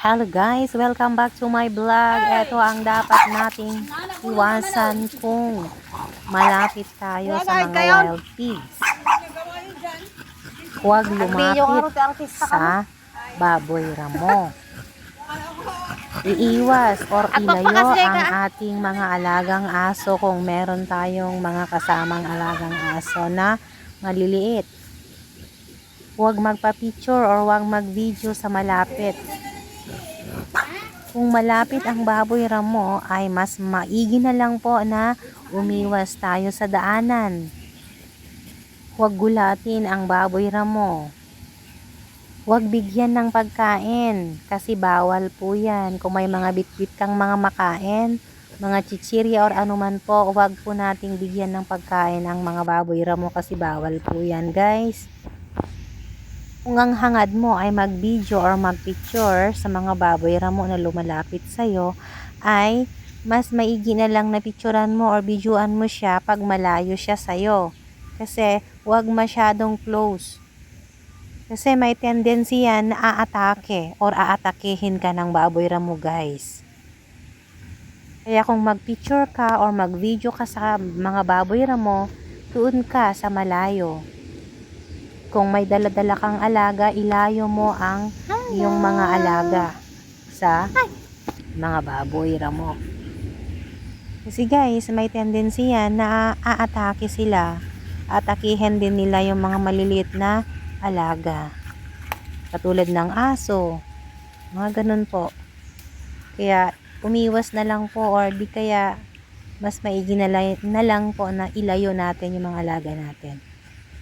Hello guys, welcome back to my vlog. Ito ang dapat nating iwasan kung malapit tayo sa mga wild pigs. Huwag lumapit sa baboy ramo. Iiwas or ilayo ang ating mga alagang aso kung meron tayong mga kasamang alagang aso na maliliit. Huwag magpa-picture or huwag mag-video sa malapit. Kung malapit ang baboy ramo ay mas maigi na lang po na umiwas tayo sa daanan. Huwag gulatin ang baboy ramo. Huwag bigyan ng pagkain kasi bawal po yan. Kung may mga bitbit kang mga makain, mga chichirya or anuman po, huwag po nating bigyan ng pagkain ang mga baboy ramo kasi bawal po yan guys. Kung ang hangad mo ay mag-video or mag-picture sa mga baboy ramo na lumalapit sa'yo, ay mas maigi na lang na picturean mo or videoan mo siya pag malayo siya sa'yo. Kasi huwag masyadong close. Kasi may tendency yan na aatake or aatakehin ka ng baboy ramo guys. Kaya kung mag-picture ka or mag-video ka sa mga baboy ramo, doon ka sa malayo. Kung may daladala kang alaga, ilayo mo ang iyong mga alaga sa mga baboy ramo. Kasi guys, may tendency yan na aatake sila. Atakihin din nila yung mga maliliit na alaga. Katulad ng aso. Mga ganun po. Kaya umiwas na lang po or di kaya mas maigi na lang, na lang po na ilayo natin yung mga alaga natin.